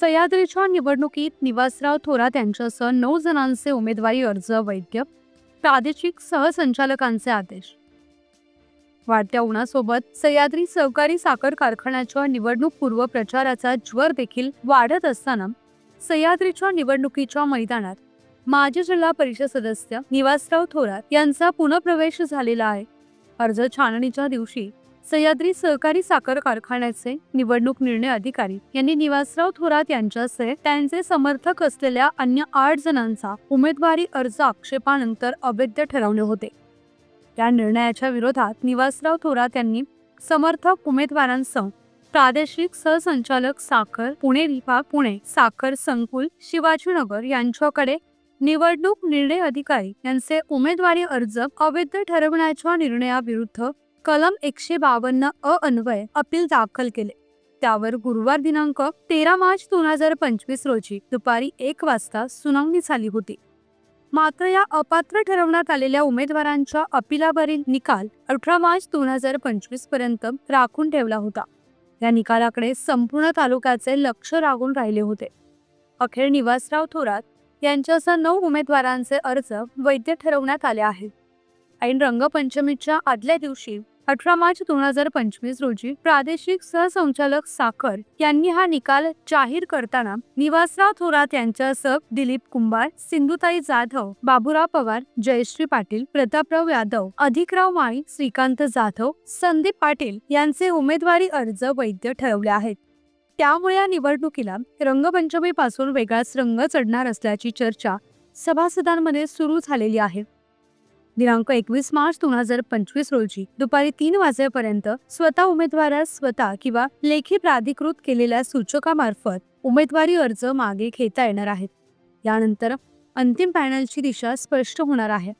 सह्याद्रीच्या निवडणुकीत निवासराव थोरात यांच्यासह नऊ जणांचे उमेदवारी अर्ज वैद्य प्रादेशिक सहसंचालकांचे आदेश. वाढत्या उन्हासोबत सह्याद्री सहकारी साखर कारखान्याच्या निवडणूक पूर्व प्रचाराचा ज्वर देखील वाढत असताना सह्याद्रीच्या निवडणुकीच्या मैदानात माजी जिल्हा परिषद सदस्य निवासराव थोरात यांचा पुनप्रवेश झालेला आहे. अर्ज छाननीच्या दिवशी सह्याद्री सहकारी साखर कारखान्याचे निवडणूक निर्णय अधिकारी यांनी निवासराव थोरात यांच्यासह त्यांचे समर्थक असलेल्या अन्य आठ जणांचा उमेदवारी अर्ज आक्षेपानंतर अवैध ठरवले होते. या निर्णयाच्या विरोधात निवासराव थोरात यांनी समर्थक उमेदवारांसह प्रादेशिक सहसंचालक साखर पुणे विभाग पुणे साखर संकुल शिवाजीनगर यांच्याकडे निवडणूक निर्णय अधिकारी यांचे उमेदवारी अर्ज अवैध ठरवण्याच्या निर्णयाविरुद्ध कलम एकशे बावन्न अ अन्वय अपील दाखल केले. त्यावर गुरुवार दिनांक तेरा मार्च दोन हजार पंचवीस रोजी दुपारी एक वाजता सुनावणी झाली होती. मात्र या अपात्र ठरवण्यात आलेल्या उमेदवारांच्या अपिलावरील निकाल अठरा मार्च दोन हजार पंचवीसपर्यंत राखून ठेवला होता. या निकालाकडे संपूर्ण तालुक्याचे लक्ष लागून राहिले होते. अखेर निवासराव थोरात यांच्यासह नऊ उमेदवारांचे अर्ज वैध ठरवण्यात आले आहेत. ऐन रंगपंचमीच्या आदल्या दिवशी अठरा मार्च दोन हजार पंचवीस रोजी प्रादेशिक सहसंचालक साखर यांनी हा निकाल जाहीर करताना निवासराव थोरात यांच्यासह दिलीप कुंभार सिंधुताई जाधव बाबुराव पवार जयश्री पाटील प्रतापराव यादव अधिकराव माळी श्रीकांत जाधव संदीप पाटील यांचे उमेदवारी अर्ज वैध ठरवले आहेत. त्यामुळे या निवडणुकीला रंगपंचमीपासून वेगळाच रंग चढणार असल्याची चर्चा सभासदांमध्ये सुरू झालेली आहे. दिनांक एकवीस मार्च दोन हजार पंचवीस रोजी दुपारी तीन वाजेपर्यंत स्वतः उमेदवारास स्वतः किंवा लेखी प्राधिकृत केलेल्या सूचकामार्फत उमेदवारी अर्ज मागे घेता येणार आहेत. यानंतर अंतिम पॅनलची दिशा स्पष्ट होणार आहे.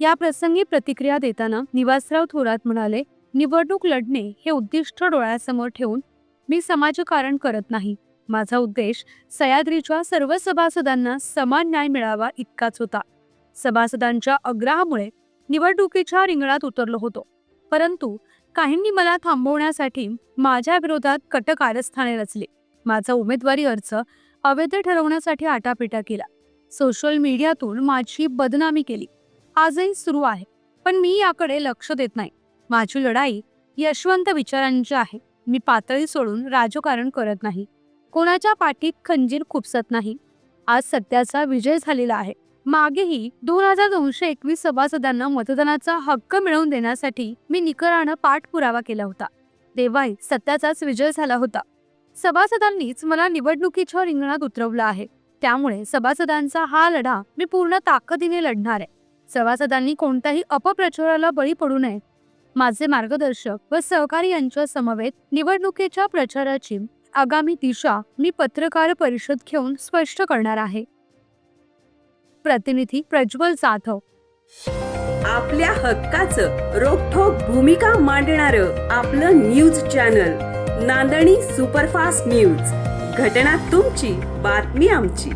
या प्रसंगी प्रतिक्रिया देताना निवासराव थोरात म्हणाले निवडणूक लढणे हे उद्दिष्ट डोळ्यासमोर ठेवून मी समाजकारण करत नाही. माझा उद्देश सह्याद्रीच्या सर्व सभासदांना समान न्याय मिळावा इतकाच होता. सभासदांच्या आग्रहामुळे निवडणुकीच्या रिंगणात उतरलो होतो. परंतु काहींनी मला थांबवण्यासाठी माझ्या विरोधात कट कारस्थाने रचली. माझा उमेदवारी अर्ज अवैध ठरवण्यासाठी आटापिटा केला. सोशल मीडियातून माझी बदनामी केली. आजही सुरू आहे पण मी याकडे लक्ष देत नाही. माझी लढाई यशवंत विचारांची आहे. मी पातळी सोडून राजकारण करत नाही. कोणाच्या पाठीत खंजीर खुपसत नाही. आज सत्याचा विजय झालेला आहे. मागेही दोन हजार दोनशे एकवीस सभासदांना मतदानाचा हक्क मिळवून देण्यासाठी मी निकरानं पाठपुरावा केला होता. तेव्हाही सत्याचाच विजय झाला होता. सभासदांनीच मला निवडणुकीच्या रिंगणात उतरवलं आहे. त्यामुळे सभासदांचा हा लढा मी पूर्ण ताकदीने लढणार. आहे सभासदांनी कोणत्याही अपप्रचाराला बळी पडू नये. माझे मार्गदर्शक व सहकारी यांच्या समवेत निवडणुकीच्या प्रचाराची आगामी दिशा मी पत्रकार परिषद घेऊन स्पष्ट करणार आहे. प्रतिनिधी प्रज्वल जाधव. आपल्या हक्काचं रोखोक भूमिका मांडणार आपलं न्यूज चॅनल नांदणी सुपरफास्ट न्यूज. घटना तुमची बातमी आमची.